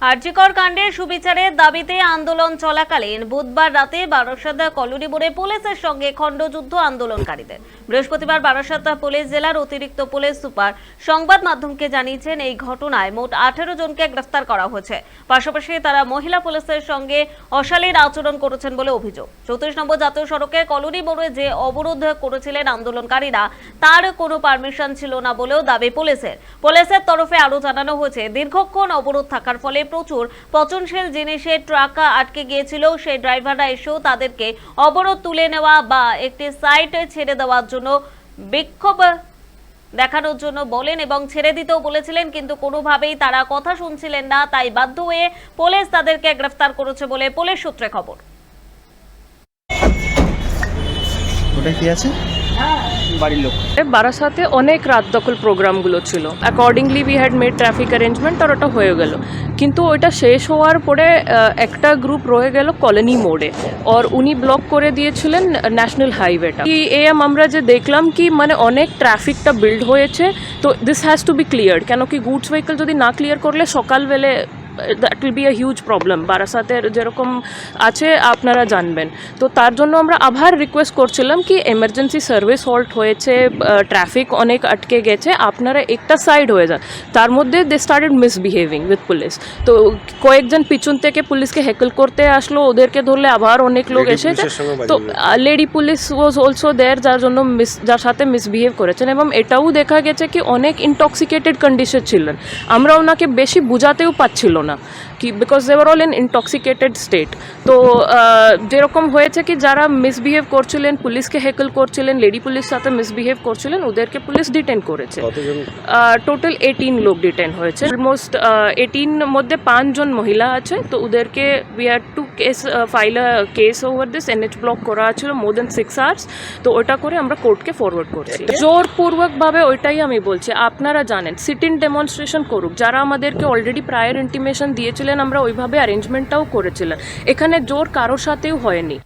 আরজিকর কাণ্ডের সুবিচারের দাবিতে আন্দোলন চলাকালীন বুধবার রাতে বারাসাত কলোনি মোড়ে পুলিশের সঙ্গে খণ্ডযুদ্ধ আন্দোলনকারীদের। বৃহস্পতিবার বারাসাত পুলিশ জেলার অতিরিক্ত পুলিশ সুপার সংবাদ মাধ্যমকে জানিয়েছেন, এই ঘটনায় মোট আঠেরো জনকে গ্রেফতার করা হয়েছে। পাশাপাশি তারা মহিলা পুলিশের সঙ্গে অশালীন আচরণ করেছেন বলে অভিযোগ। চৌত্রিশ নম্বর জাতীয় সড়কে কলোনি মোড়ে যে অবরোধ করেছিলেন আন্দোলনকারীরা, তার কোনো পারমিশন ছিল না বলেও দাবি পুলিশের। পুলিশের তরফে আরও জানানো হয়েছে, দীর্ঘক্ষণ অবরোধ থাকার ফলে প্রচুর। পচনশীল জিনিসের ট্রাক আটকে গিয়েছিল, সেই ড্রাইভাররা এসেও তাদেরকে অবরোধ তুলে নেওয়া বা একটি সাইটে ছেড়ে দেওয়ার জন্য বিক্ষোভ দেখানোর জন্য বলেন এবং ছেড়ে দিতেও বলেছিলেন, কিন্তু কোনোভাবেই তারা কথা শুনছিলেন না। তাই বাধ্য হয়ে পুলিশ তাদেরকে গ্রেফতার করেছে বলে পুলিশ সূত্রে খবর। ওটা কি আছে? বাড়ির বারাসাতে অনেক রাত দখল প্রোগ্রামগুলো ছিল। Accordingly we had made traffic arrangement আর ওটা হয়ে গেল। কিন্তু ওইটা শেষ হওয়ার পরে একটা গ্রুপ রয়ে গেল কলোনি মোড়ে আর উনি ব্লক করে দিয়েছিলেন ন্যাশনাল হাইওয়েটা কি এম আমরা যে দেখলাম কি মানে অনেক ট্রাফিকটা বিল্ড হয়েছে। তো this has to be clear কেন কি গুডস ভেহিকল যদি না ক্লিয়ার করলে সকালবেলে that will be a huge problem বারাসাতের যেরকম আছে আপনারা জানবেন। তো তার জন্য আমরা আবার রিকোয়েস্ট করছিলাম কি এমার্জেন্সি সার্ভিস হল্ট হয়েছে ট্রাফিক অনেক আটকে গেছে আপনারা একটা সাইড হয়ে যান। তার মধ্যে they started misbehaving with police তো কয়েকজন পিছন থেকে পুলিশকে হেকল করতে আসলো ওদেরকে ধরলে আবার অনেক লোক এসেছে। তো lady police was also there যার জন্য মিস যার সাথে মিসবিহেভ করেছেন এবং এটাও দেখা গেছে কি অনেক ইনটক্সিকেটেড কন্ডিশন ছিলেন। আমরা ওনাকে বেশি বুঝাতেও পাচ্ছিল না। কি বিকজ দেওয়ার অল ইন ইনটক্সিকেটেড স্টেট তো যেরকম হয়েছে কি যারা মিসবিহেভ করছিলেন পুলিশকে হেকল করছিলেন লেডি পুলিশ সাথে মিসবিহেভ করছিলেন ওদেরকে পুলিশ ডিটেন করেছে। টোটাল এইটিন লোক ডিটেন হয়েছে। অলমোস্ট এইটিন মধ্যে পাঁচজন মহিলা আছে তো ওদেরকে we had to case file case over this NH block করা ছিল মোর দেন সিক্স আওয়ার্স তো ওটা করে আমরা কোর্টকে ফরওয়ার্ড করছি। জোরপূর্বকভাবে ওইটাই আমি বলছি আপনারা জানেন সিট ইন ডেমনস্ট্রেশন করুক যারা আমাদেরকে অলরেডি প্রায়ার ইন্টিমেশন দিয়েছিলেন আমরা ওইভাবে অ্যারেঞ্জমেন্টটাও করেছিলাম। এখানে জোর কারোর সাথেও হয়নি।